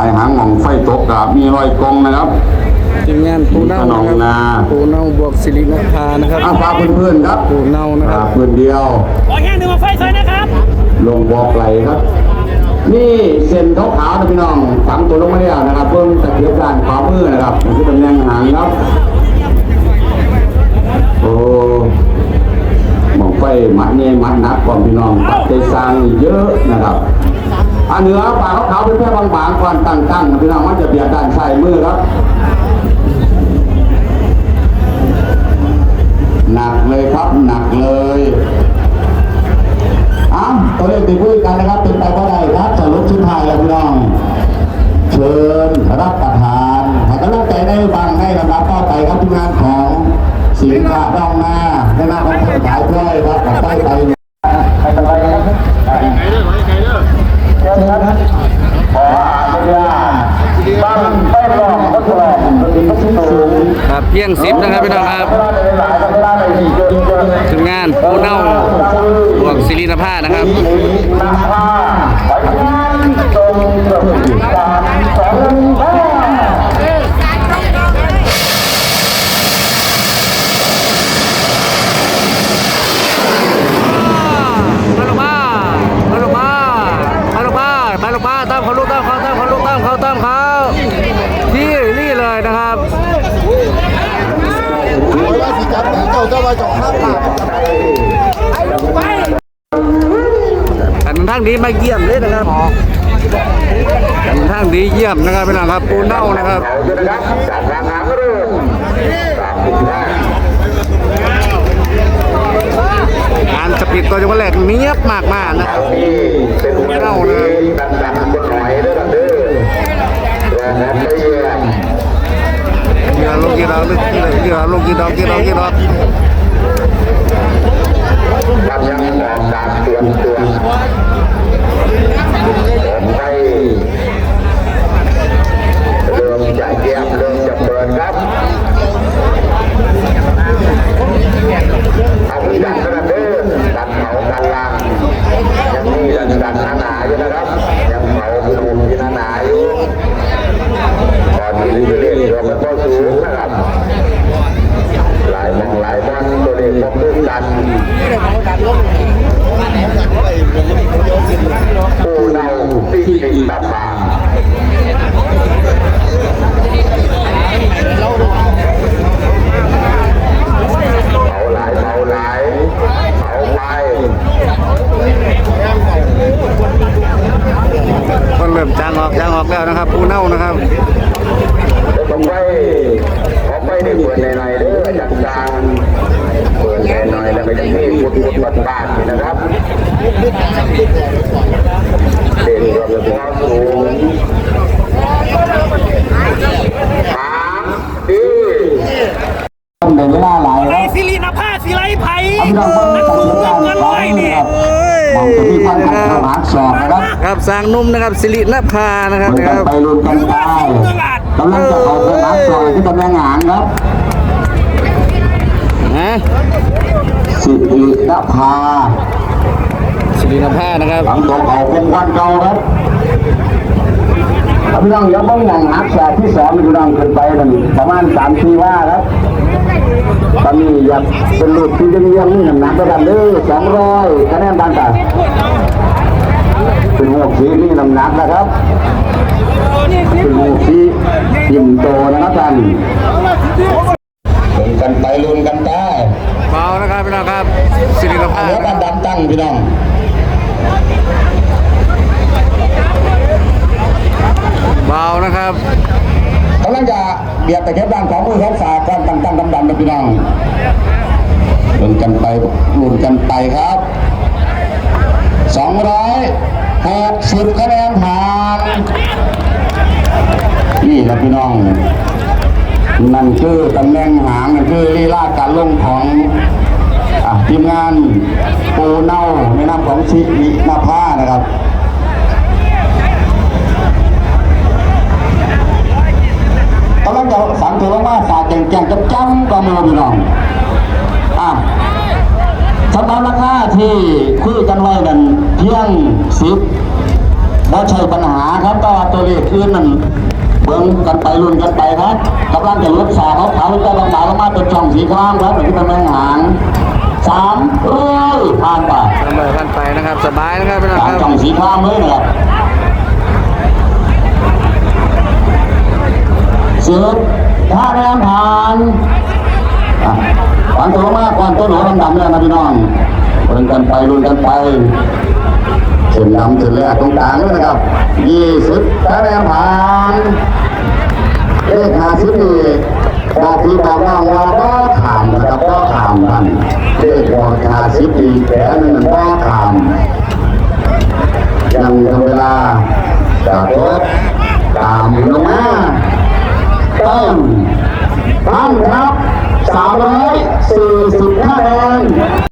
ายหางหมองไฟตกกับมีรอยกองนะครับทีมงานปูเน่าขนนะมครับนาปูเน่าบวกสิรินภานะครับอ้าวฝากเพื่อนๆครับปูเน่านะคฝารับกเพื่อนเดียวขอแห้งหนึ่งมาไฟซอยนะครับ ลงบอกไหลครับ นี่เส้นขาวๆนะพี่น้องฝังตัวลงมาแล้วนะครับเพิ่มตะเกียบด้านขวามือนะครับนี่คือตำแหน่งหางครับโอ้หมองไฟมัดเนี่ยมัดหนักกว่าพี่น้องปัดใจสร้างเยอะนะครับ อันเหนือปากขาวๆเป็นแค่บางๆก่อนตั้งๆพี่น้องมันจะเบียดด้านซ้ายมือครับหนักเลยครับหนักเลยอ้าตัวเลขที่พูดกันนะครับเป็นไปเพราะใดครับจะลดชุดไทายแล้วพี่น้อง เชิญรับประทานให้กำลังใจได้บางให้ลำดับต่อไปครับทุกงานของสินค้าดองนาในหน้าของคขายกล้วยครับกับใต้ไปใครเป็นไรกันครับเชิญครับขออนุญาตตั้งไปรองก็แถลงเป็นผู้สูง ครับเพีย งสิบนะครับพี่น้องครับทีมงานปูเน่าบวกสิรินภานะครับมามามาลงมามาลงมามาลงมาตามเขาลูกตามเขาตามเขาลูก ตามเขาตามเขาที่นี่เลยนะครับอันทางนี้มาเยี่ยมเลยนะครับอันทางนี้เยี่ยมนะครับพี่น้องครับปูเน่านะครับการสปีดตัวจังหวะแรกเนียบมากมากๆนะครับปูเน่ กินะครับกีฬาลงกีฬาลงกีฬาลงกีฬากีฬากีฬาครับยังบอกการเตือนเตือนมให้เริ่มจะเยี่ยมเริ่มจะเปิดครับเอาที่ดันกระเด้อดันเขาดันล่างยังมีดันดันหนาๆอยู่นะครับ ยังเผาดูที่หนาๆอยู่ก่อนที่จะเรียนรวมกันก็สูงนะครับ หลายมองหลายมันตัวเลขพบด้วยกันผู้เน่าที่ติดตาบาเผาหลายเผาหลายเผาไป คนเริ่มจางออกจางออกแล้วนะครับปูเน่านะครับ ต้องไปขอไปได้เปิดในในเด้อจากกลางเปิด ในในแล้วก็จะมีพุทธบัตรบ้านนี่นะครับเด่นรวมถึงความสูงหางดีต้องเดินเวลาหลายไอซิลีนภาสิไรไผ่พี่น้องคนต้องเดินเงินร้อยนี่มองจะมีความขัดขวางสอบนะครับครับสร้างนุ่มนะครับสิรินภานะครับมันนะคกันรับไปรุนกันไปกำลังจะเข้าไปหาสอบที่ตำแหน่งหางครับนะ สิรินภาสิรินภานะครับหลังตัวเก่าเป็นวันเก่าครับแล้วพี่น้องอย่าเพิ่งมองหักแสกที่สองพี่น้องขึ้นไปนั่นประมาณสามสี่ว่าครับตอนนี้อยากเป็นลูกที่ยังยังนี่หนักด้วยกันเด้อสองร้อยคะแนนบานตาเป็นหัวขีนี่น้ำหนักนะครับเป็นหัวขียิ่มโตนะครับท่านลุ้น กันไปลุ้นกันไปเบานะครับพี่น้องครับสิรินภาเหลือกันดันตั้งพี่น้องเบานะครับกำลังจะเบียดแต่แค่ด้านของมือครับฝากกันตั้งตั้งดำดำนะพี่น้องลุ้นกันไปลุ้นกันไปครับสองร้อยหกสิบคะแนนผ่านนี่นะพี่น้อง นั่นคือตำแหน่งหางนั่นคือลีลาการลงของอทีมงานปูเน่าในนามของชิรินาภานะครับกำลังจะสั่งตัวลงมาฝากแก่งแกงจำจำก็มือพี่น้องอะสำหรับราคาที่คุยกันไว้นั่นเพียงสิบแล้วใช่ปัญหาครับก็ตัวเลขคืนนั่น เบิ่งกันไปรุ่นกันไปครับกำลังจะลดสาเขาเขาจะลงมาลงมาเป็นช่องสีข้างครับเหมือนที่เป็นแมงหางสามเอ้ยผ่านไปเสมอกันไปนะครับสบายนะครับพี่น้องสามครับช่องสีข้างเลยนะครับเสือท่าแรงผ่านอะผ่านตัวมากก่อนตัวหนูดำๆเนี่ยนะพี่น้องรุ่นกันไปรุ่นกันไป เส้นดำเส้นแรกตรงกลางเลยนะครับยี่สิบคะแนนผ่านเลขห้าสิบนี่บอกพี่บอกน้องว่าก็ขามนะครับก็ขามกันเลขบอกห้าสิบนี่แขนหนึ่งก็ขามยังทำเวลาจากรถตามลงมาต้องตั้งครับสามร้อยสี่สิบคะแนน